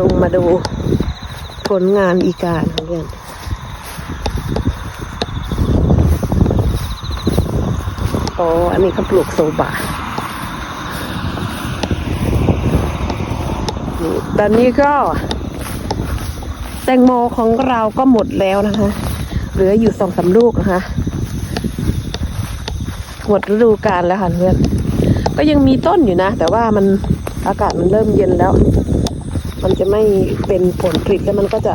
ลงมาดูผลงานอีกาเพื่อนโอ้อันนี้เขาปลูกโซบะตอนนี้ก็ แตงโมของเราก็หมดแล้วนะคะ เหลืออยู่สองสามลูกนะคะ หมดฤดูกาลแล้วค่ะเพื่อน ก็ยังมีต้นอยู่นะ แต่ว่ามันอากาศมันเริ่มเย็นแล้ว มันจะไม่เป็นผลผลิตแล้วมันก็จะ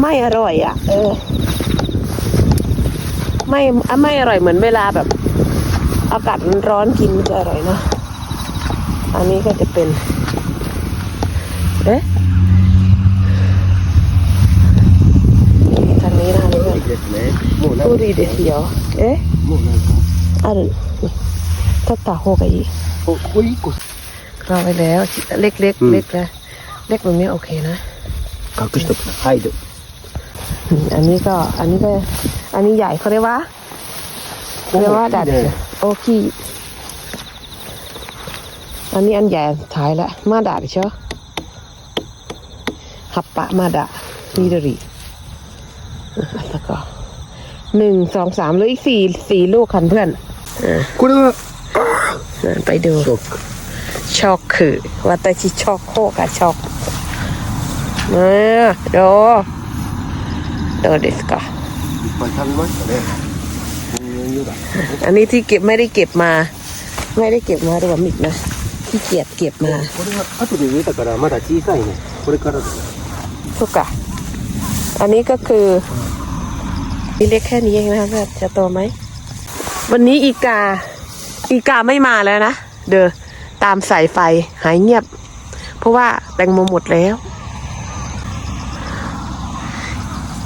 ไม่อร่อยอะ่ะ เออ ไม่อ่ะไม่อร่อยเหมือนเวลาแบบ อากาศมันร้อนกินมันจะอร่อยเนอะอันนี้ก็จะเป็น เอ๊ะทางนี้นะเพื่อน いいですね。もうなん ผู้ か、 ดีเดียวเอ๊ะ もうなんか、 ある取った方がいいお、これ一個 รอไปแล้วเล็กเล็ก อืม เล็กนะ เล็กแบบนี้โอเคนะเขาคือตกไข่ดุอันนี้ก็ อันนี้ก็ อันนี้ใหญ่เขาเรียกว่าเรียกว่าดัดโอเคอันนี้อันใหญ่ท้ายละมาดาเชียวฮับปะมาดามีดรีแล้วก็หนึ่งสองสามหรืออีกสี่สี่ลูกคันเพื่อนคุณไปดูช็อกคือวัตชิช็อกโคกับช็อก เออโดโดเดสกะ いっぱい食べましたね。こういうだ。 อันนี้ที่เก็บไม่ได้เก็บมา ไม่ได้เก็บมาหรือว่ามิดนะที่เกียจเก็บมา これは後で植えたからまだ小さいね。これからだね。 ทุกกะอันนี้ก็คือนี่เล็กแค่นี้เองนะคะเพื่อนจะโตไหม วันนี้อีกา อีกาไม่มาแล้วนะ เดอตามสายไฟหายเงียบ เพราะว่าแตงโมหมดแล้ว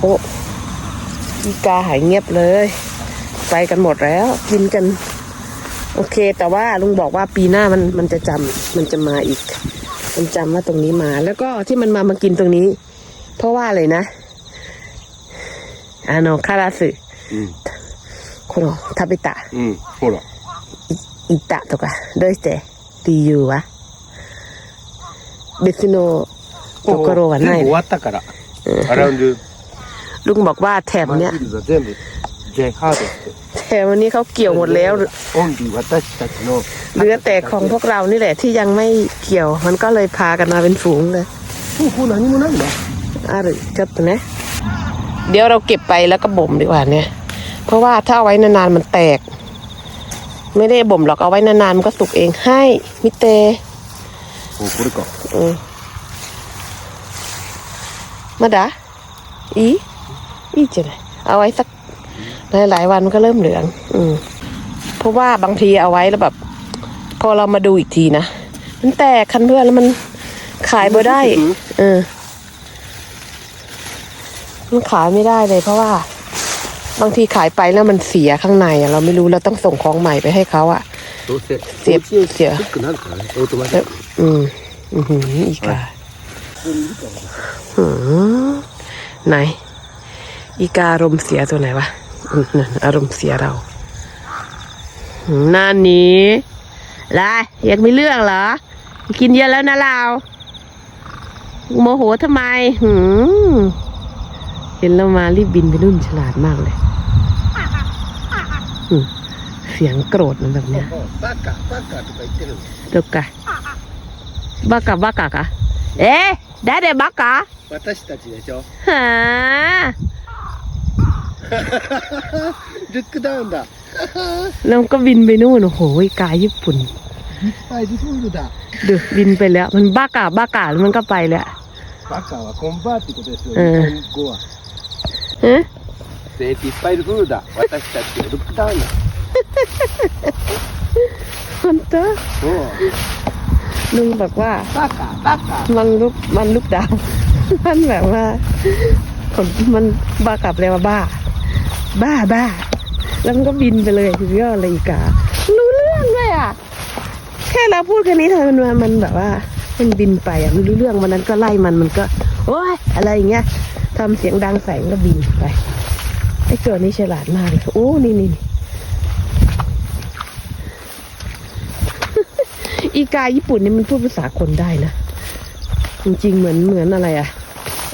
โอ้อีกาหายเงียบเลย ไปกันหมดแล้ว กินกัน โอเค แต่ว่าลุงบอกว่าปีหน้ามันมันจะจำมันจะมาอีก มันจำว่าตรงนี้มา แล้วก็ที่มันมามากินตรงนี้ เพราะว่าอะไรนะあのカラスうん。この食べたうん。ほら。いったとかどうして理由は別のところはない全部終わったから。アラウンド、 ลุงบอกว่าแถมเนี้ยแถมวันนี้เขาเกี่ยวหมดแล้วเหลือแต่ของพวกเรานี่แหละที่ยังไม่เกี่ยว มันก็เลยพากันมาเป็นฝูงเลยอ่นั้นมันนั่นะหรือจัดนะ เดี๋ยวเราเก็บไปแล้วก็บ่มดีกว่าเนี่ย เพราะว่าถ้าเอาไว้นานๆมันแตก ไม่ได้บ่มหรอกเอาไว้นานๆมันก็สุกเองให้มิเตโอ้คุณก็เออมาดาอี อีจะได้เอาไว้สักหลายๆวันมันก็เริ่มเหลือง อืมเพราะว่าบางทีเอาไว้แล้วแบบ พอเรามาดูอีกทีนะมันแตกคันเพื่อนแล้วมันขายบ่ได้ เออมันขายไม่ได้เลย เพราะว่า บางทีขายไปแล้วมันเสียข้างในอะเราไม่รู้เราต้องส่งของใหม่ไปให้เขาอะเสียเสียแล้อืมอืมอีกอะไหน อีการอารมณ์เสียตัวไหนวะอารมณ์เสียเราหน้านี้ล่ะอยากมีเรื่องเหรอ กินเยอะแล้วนะเราโมโหทำไมเห็นเรามารีบบินไปนู่นฉลาดมากเลยเสียงโกรธมันแบบเนี้ยบ้ากะบัากะตุ๊กกะบัากะบ้ากะกะเอ๊ะได้เด็บักกะฮะ ลึกก็ด้นดะแล้วก็บินไปนู่นโอ้โหกายญี่ปุ่นไปที่ทุ่งดูดะเดึกบินไปแล้ว มันบ้ากาบ้ากาแล้วมันก็ไปแล้วบ้ากาว่าคอมบ้าติโกเดสโยกัวเอ๊เศรษฐีไปดูดะวัตถたちลึกได้นเต้本当ลุงบอกว่าบ้ากาบ้ากามันลุกมันลุกดาวมันแบบว่ามันบ้ากลับเลยว่าบ้า บ้าบ้า แล้วมันก็บินไปเลยทีเดียวเลยอีการู้เรื่องเลยอะ แค่เราพูดแค่นี้ทำไมมันมันแบบว่า มันบินไปอะมันรู้เรื่องวันนั้นก็ไล่มันมันก็ โอ้ยอะไรอย่างเงี้ยทำเสียงดังใส่มันก็บินไปไอ้ตัวนี้ฉลาดมากเลยโอ้นี่นี่อีกาญี่ปุ่นนี่มันพูดภาษาคนได้นะจริงๆเหมือนเหมือนอะไรอะ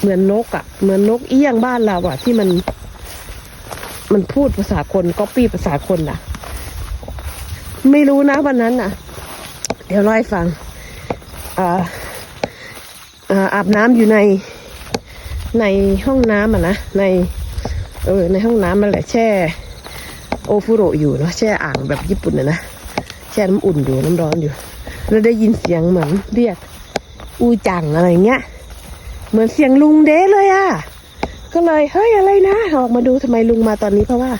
เหมือนนกอะเหมือนนกเอี้ยงบ้านเราอะ ที่มัน มันพูดภาษาคนก๊อปปี้ภาษาคนอะไม่รู้นะวันนั้นอะเดี๋ยวเล่าให้ฟังอ่าอาบน้ำอยู่ในในห้องน้ำอะนะใน เออในห้องน้ำมันแหละแช่ โอฟุโรอยู่เนาะแช่อ่างแบบญี่ปุ่นน่ะนะแช่น้ำอุ่นอยู่น้ำร้อนอยู่ แล้วได้ยินเสียงเหมือนเรียกอูจังอะไรเงี้ยเหมือนเสียงลุงเด้เลยอะ่ะ ก็เลยเฮ้ยอะไรนะออกมาดูทำไมลุงมาตอนนี้เพราะว่า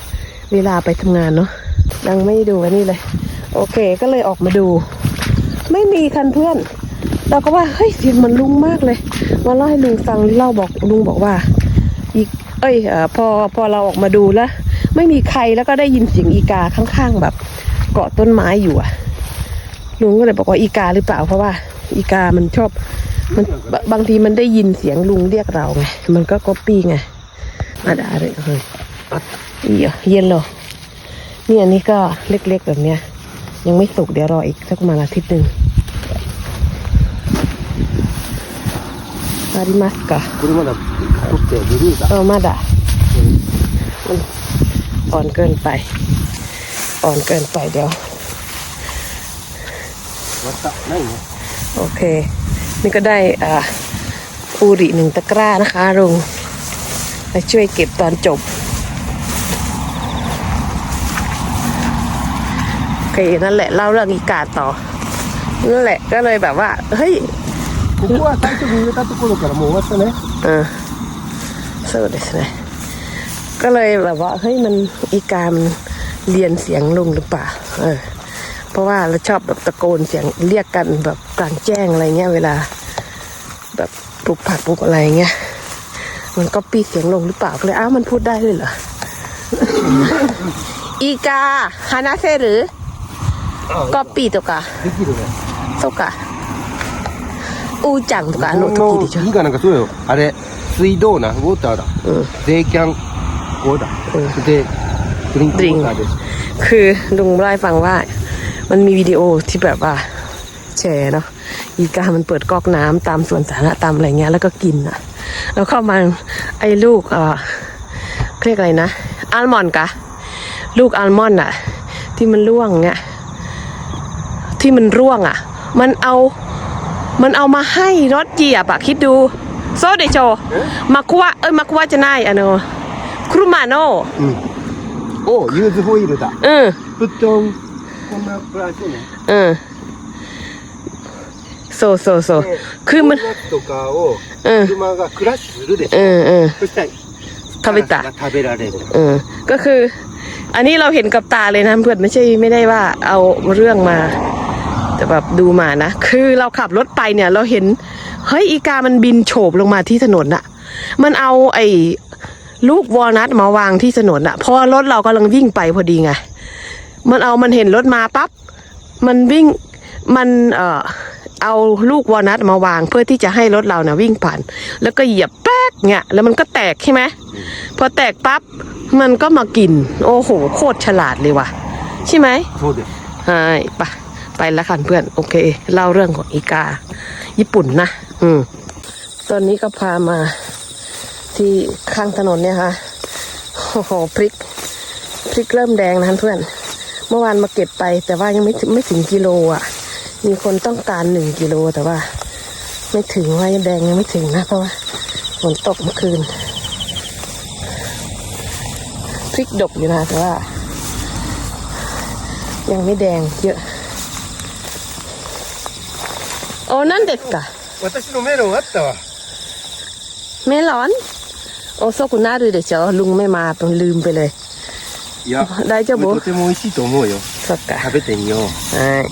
เวลาไปทำงานเนาะดังไม่ดูอันนี้เลย โอเคก็เลยออกมาดู ไม่มีคันเพื่อน เราก็ว่าเฮ้ยเสียงมันลุงมากเลยมาเล่าให้ลุงฟังเล่าบอกลุงบอกว่า อีก เอ้ยเออพอพอเราออกมาดูแล้วไม่มีใครแล้วก็ได้ยินเสียงอีกาข้างๆแบบ เกาะต้นไม้อยู่อะลุงก็เลยบอกว่าอีกาหรือเปล่าเพราะว่า อีกามันชอบ มันบบางทีมันได้ยินเสียงลุงเรียกเราไง มันก็ก๊อปปี้ไงมาด่าเลยเฮ้ยอีเหรอเย็นเหรอนี่อันนี้ก็เล็กๆแบบเนี้ย ยังไม่สุกเดี๋ยวรออีกสักประมาณอาทิตย์หนึ่งอาริมัสกะ これまだ太ってブルーだ เออมาด่ามันอ่อนเกินไป อ่อนเกินไปเดี๋ยว 終わったないね โอเค นี่ก็ได้อ่าอูริหนึ่งตะกร้านะคะลุงไปช่วยเก็บตอนจบ โอเค นั่นแหละเล่าเรื่องอีกาต่อ นั่นแหละก็เลยแบบว่า เฮ้ย ここは最初に植えたところからもう終わったね เออสู้ですねก็เลยแบบว่า เฮ้ย มันอีกา มันเรียนเสียงลุงหรือเปล่า เออ เพราะว่าเราชอบแบบตะโกนเสียงเรียกกันแบบกลางแจ้งอะไรเงี้ย เวลา แบบปลูกผักปลูกอะไรเงี้ย มันก็ปีเสียงลงหรือเปล่าก็เลยอ้าวมันพูดได้เลยเหรอ อีกาฮานาเซหรือก็ปีตัวกะ できるねそうかอูจังとかあの時でしょいいかなんかそうよあれ水道なウォーターだうん税キャンこうだうんでドリンクウォーターです คือลุงเล่าให้ฟังว่า มันมีวิดีโอที่แบบว่าแชร์เนาะอีกามันเปิดก๊อกน้ำตามสวนสาธารณะตามอะไรเงี้ยแล้วก็กินอะ แล้วเข้ามาไอ้ลูกเอ่อเรียกอะไรนะอัลมอนด์กะลูกอัลมอนด์อะ ที่มันร่วงเงี้ยที่มันร่วงอะ มันเอามันเอามาให้รถเหยียบอะ คิดดู โซเดโชมาคุวะเอ้ยมาคุวะจะนายอะเนาครูมาโนโอ้ยืดห้อยเลยจ้อืมปุตตง こんなプラスね เออโซโซโซ で คือมัน ドーナツとかを เออ 車がクラッシュするでし เอ ょ อเออ そしたら食べたカラスが食べられる เออ ก็คือ อันนี้เราเห็นกับตาเลยนะเพื่อนไม่ใช่ไม่ได้ว่าเอาเรื่องมา แต่แบบดูมานะ คือเราขับรถไปเนี่ย เราเห็น เฮ้ยอีกามันบินโฉบลงมาที่ถนนอะมันเอาไอ้ลูกวอลนัทมาวางที่ถนนอะเพราะว่ารถเรากำลังวิ่งไปพอดีไง มันเอามันเห็นรถมาปั๊บมันวิ่งมันเอ่อเอาลูกวอลนัทมาวางเพื่อที่จะให้รถเราเนะ่ยวิ่งผ่าน แล้วก็เหยียบแป๊กเนี่ยแล้วมันก็แตกใช่ไหมพอแตกปั๊บมันก็มากิน โอ้โหโคตรฉลาดเลยว่ะ ใช่ไหมโใช่ปไปละค่ะเพื่อนโอเคเล่าเรื่องของอีกา ญี่ปุ่นนะอืมตอนนี้ก็พามาที่ข้างถนนเนี่ยค่ะโอ้โหพริก พริกเริ่มแดงนะเพื่อน เมื่อวานมาเก็บไป แต่ว่ายังไม่ถึงไม่ถึงกิโลอ่ะ มีคนต้องการหนึ่งกิโลแต่ว่า ไม่ถึงว่ายังแดงยังไม่ถึงนะ เพราะว่าฝนตกเมื่อคืน พริกดกอยู่นะแต่ว่า ยังไม่แดงเยอะ โอ้นั่นเด็ดกะ 私のメロンあったわ เมลอน โอโซกุน่าดูเดี๋ยวลุงไม่มาผมลืมไปเลย いや大丈夫これとても美味しいと思うよ สักกะ 食べてみよう ใช่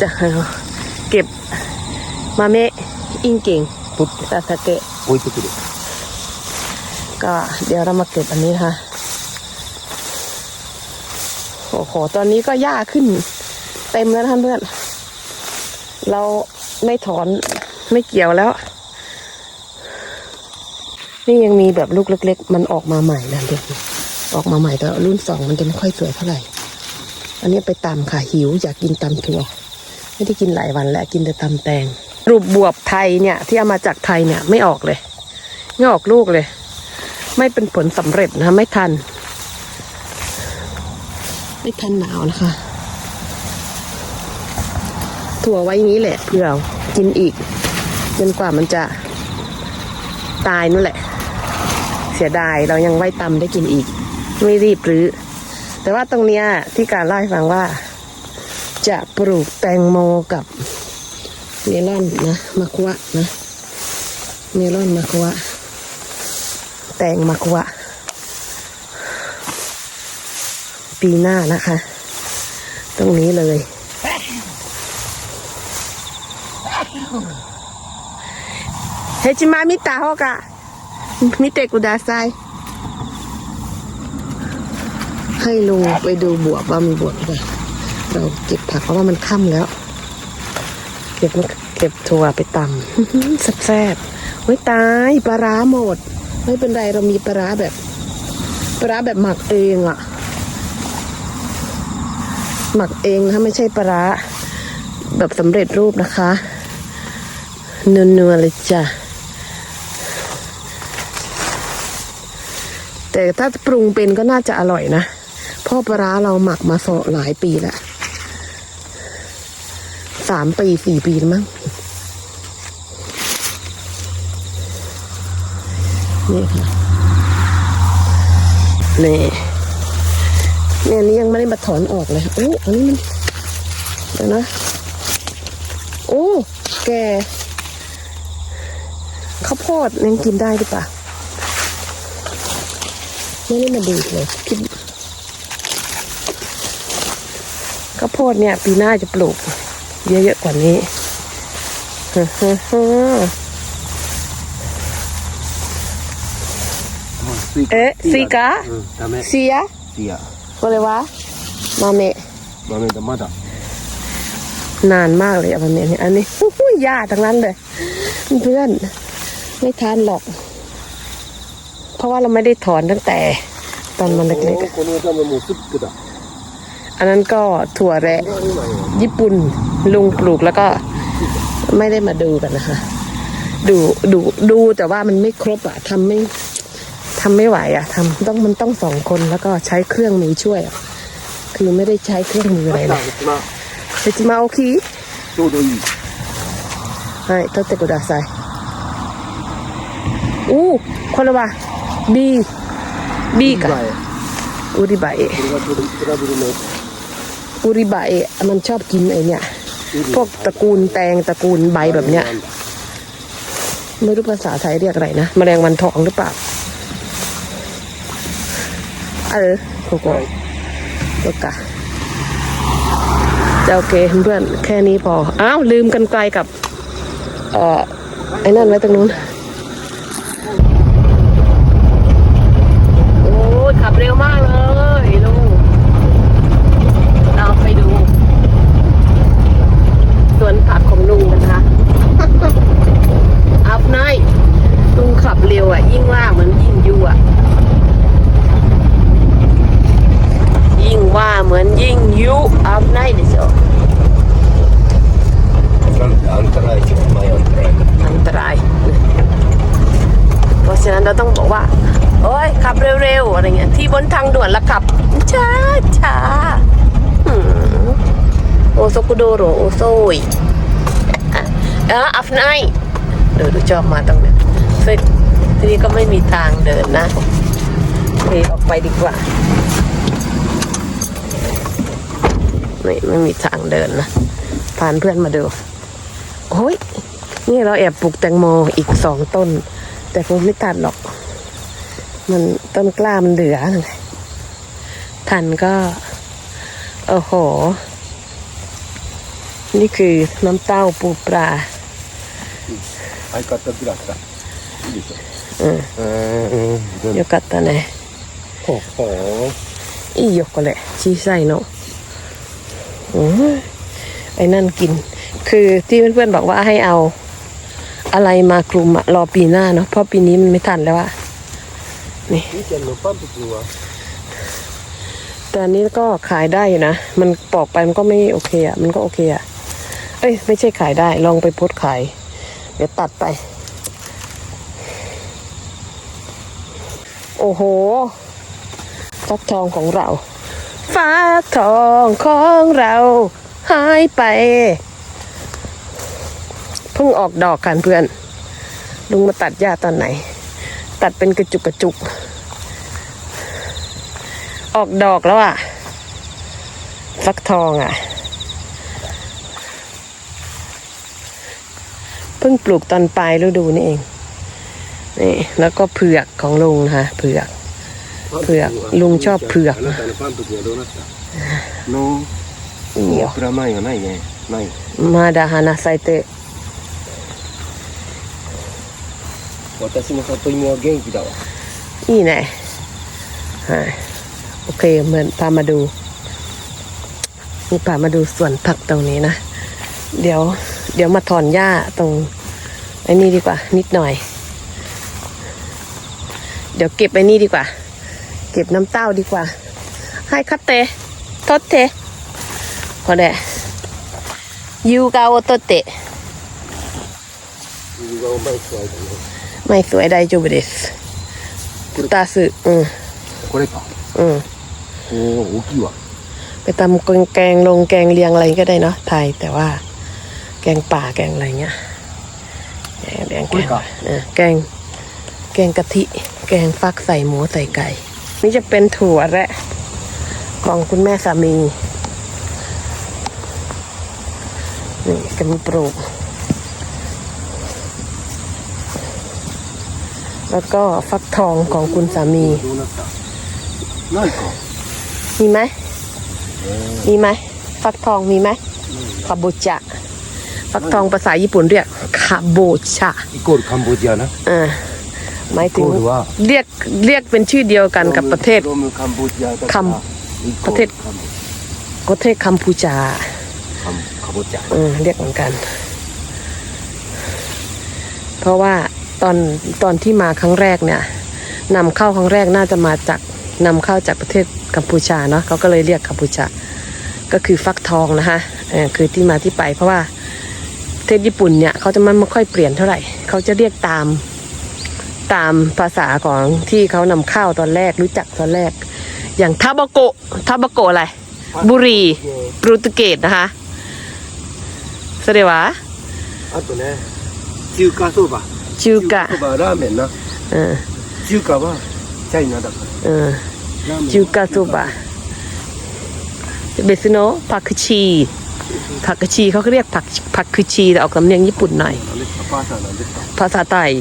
จะเก็บมาเมะอิงเก่ง 取って ซาสเกะ 置いてくる ก็เดี๋ยวเรามาเก็บอันนี้นะคะโอ้โห ตอนนี้ก็หญ้าขึ้น เต็มแล้วนะเพื่อน เราไม่ถอนไม่เกี่ยวแล้ว นี่ยังมีแบบลูกเล็ก ๆ มันออกมาใหม่นะเด็ก ออกมาใหม่แต่รุ่นสองมันจะไม่ค่อยสวยเท่าไหร่ อันนี้ไปตำค่ะหิวอยากกินตำถั่วไม่ได้กินหลายวันแล้วกินแต่ตำแตงรูปบวบไทยเนี่ย ที่เอามาจากไทยเนี่ยไม่ออกเลย ไม่ออกลูกเลย ไม่เป็นผลสำเร็จนะไม่ทัน ไม่ทันหนาวนะคะ ถั่วไว้นี้แหละเพื่อกินอีกจนกว่ามันจะตายนู่นแหละ เสียดายเรายังไว้ตำได้กินอีก ไม่รีบรื้อแต่ว่าตรงเนี้ยที่การเล่าให้ฟังว่า จะปลูกแตงโมกับเมลอนนะมะควะนะเมลอนมะควะ แตงมะควะ ปีหน้านะคะ ตรงนี้เลย เฮจิมามิตาฮกะมิเตกุดาไซ ให้ลุงไปดูบวบว่ามีบวบหรือเปล่าเราเก็บผักเพราะว่ามันค่ำแล้ว เก็บมะเก็บถั่วไปตำแซ่บๆไว้ยตายปลาร้าหมด ไม่เป็นไรเรามีปลาร้าแบบปลาร้าแบบหมักเองอะหมักเองนะคะไม่ใช่ปลาร้าแบบสำเร็จรูปนะคะเนื้อๆเลยจ้ะแต่ถ้าปรุงเป็นก็น่าจะอร่อยนะ เพ่อปลาร้าเราหมักมาสอหลายปีแล้วสามปีสี่ปีมั้งนี่ค่ะนี่เนี่ยอันนี้ยังไม่ได้มาถอนออกเลยโอ้อันนี้มันเดี๋ยวนะโอ้แกข้าวโพดยังกินได้หรือเปล่าไม่ได้มาดูเลยคิด ข้าวโพดเนี่ยปีหน้าจะปลูก เยอะๆกว่านี้เอ๊ะสีกาเสียเสียก็เลยวะมาเมะมาเมะธรรมดานานมากเลยอะมาเมะเนี่ยอันนี้ยาทั้งนั้นเลยเพื่อนไม่ทานหรอก เพราะว่าเราไม่ได้ถอนตั้งแต่ ตอนมันเล็กๆ อะ この枝ももうスックだ。 อันนั้นก็ถั่วแระ これは今よ。 ญี่ปุ่นลุงปลูกแล้วก็ไม่ได้มาดูกันนะคะ ดูดูดูแต่ว่ามันไม่ครบอะทำไม่ทำไม่ไหวอะทำต้องมันต้องสองคนแล้วก็ใช้เครื่องมือช่วยอะคือไม่ได้ใช้เครื่องมืออะไร あ เลย まあ、 เฮจิมาโอคิ ちょうどいい。 ให้โตเตกุดาไซอู้คนละวะบีบีกะ 前 อุริบะเอะ これがトラブルの。 อุริบะเอะมันชอบกินไอเนี่ย พวกตระกูลแตงตระกูลใบแบบเนี้ย ไม่รู้ภาษาไทยเรียกอะไรนะแมลงวันทองหรือเปล่า เออโกโก้โกกะจะโอเคเพื่อนแค่นี้พอ อ้าว ลืมกันไกลกับ เอ่อ ไอ้นั่นไว้ตรงนู้น ขับเร็วๆอะไรเงี้ยที่บนทางด่วนละขับช้าช้าโอโซกุโดโรโอโซยอะเอออัพไนเดี๋ยวดูชอบมาตรงเนี้ยซึ่งที่นี่ก็ไม่มีทางเดินนะเทออกไปดีกว่าไม่ไม่มีทางเดินนะพานเพื่อนมาดูโอ้ยนี่เราแอบปลูกแตงโมอีกสองต้น แต่คงไม่ตัดหรอก มันต้นกล้ามันเหลือไงทันก็ โอ้โห นี่คือน้ำเต้าปูปลา 相方グラスだいいでしょうんうんうんよかったね。ほほいいよ、これ。小さいの。อืมไอ้นั่นกิน คือที่เพื่อนๆบอกว่าให้เอา อะไรมาคลุมอะรอปีหน้าเนาะ เพราะปีนี้มันไม่ทันแล้วอะ นี่เจนหนูป้อมตัวแต่นี้ก็ขายได้นะ มันปอกไปมันก็ไม่โอเคอะ่ะ มันก็โอเคอะ่ะ เอ้ยไม่ใช่ขายได้ ลองไปโพสขาย เดี๋ยวตัดไป โอ้โห ฟักทองของเราฟ้าทองของเราหายไป เพิ่งออกดอกกันเพื่อน ลุงมาตัดหญ้าตอนไหน ตัดเป็นกระจุกกระจุก ออกดอกแล้วอะ่ะ ฟักทองอะ่ะ เพิ่งปลูกตอนปลายฤดูนี่เอง นี่ แล้วก็เผือกของลุงนะคะเผือก เผือกลุงชอบเผือกโนโอปราม่ก็ไม่ไงไม่มาดาฮานาไซเต 私の里芋は元気だわ นี่แน่ฮะโอเคเหมือนพามาดูนี่พามาดูสวนผักตรงนี้นะ เดี๋ยว เดี๋ยวมาถอนหญ้าตรงไอ้นี่ดีกว่า นิดหน่อย เดี๋ยวเก็บไอ้นี่ดีกว่า เก็บน้ำเต้าดีกว่า ให้คัตเตทดเตพอได้ยูกาโอโตเตะ 右がうまいくわいだね ไม่สวยได้จูบเดสตาสึอืม これか อืม おお大きいわ ไปตำแกงแกงลงแกงเลียงอะไรก็ได้เนาะไทยแต่ว่า แกงป่าแกงอะไรเงี้ยแกงแกงแกงเออแกง แกงกะทิ แกงฟักใส่หมูใส่ไก่ นี่จะเป็นถั่วแระของคุณแม่สามี นี่กำลังปลูก แล้วก็ฟักทองของคุณสามีมีไหมมีไหมฟักทองมีไหมคาโบจะฟักทองภาษาญี่ปุ่นเรียกคาโบชะอีโกดคัมโบเจีนะอ่าหมายถึงเรียกเรียกเป็นชื่อเดียวกันกับประเทศคัมประเทศประเทศคัมพูชาคัมพูชาเรียกเหมือนกัน เพราะว่า ตอนตอนที่มาครั้งแรกเนี่ยนำเข้าครั้งแรกน่าจะมาจากนำเข้าจากประเทศกัมพูชาเนาะเขาก็เลยเรียกกัมพูชา ก็คือฟักทองนะคะเออคือที่มาที่ไป เพราะว่าประเทศญี่ปุ่นเนี่ยเขาจะไม่ไม่ค่อยเปลี่ยนเท่าไหร่ เขาจะเรียกตามตามภาษาของที่เขานำเข้าตอนแรกรู้จักตอนแรก อย่างทาบาโกะทาบาโกะอะไร บุรีโปรตุเกสนะคะそれはあとね中華そば จูกะซูบะราเมนนะเออจู華そばラーメンな、中華はチャイナだから、うกะ華そบะเบสโนผักกชีเขาเรียกผักผักคืชีแต่ออกสำเนียงญี่ปุ่นหน่อย ภาษาไทย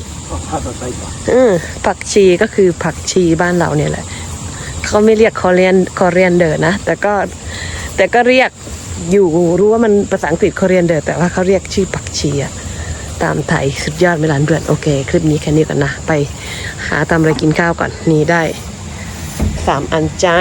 เออผักชีก็คือผักชีบ้านเราเนี่ยแหละ เขาไม่เรียกคอเรียนคอเรียนเดอร์นะ แต่ก็แต่ก็เรียกอยู่รู้ว่ามันภาษาอังกฤษคอเรียนเดอร์แต่ว่าเขาเรียกชื่อผักชีอะ ตามไทยสุดยอดเวลานเดือนโอเค คลิปนี้แค่นี้ก่อนนะ ไปหาตามอะไรกินข้าวก่อน นี่ได้สามอันจ้า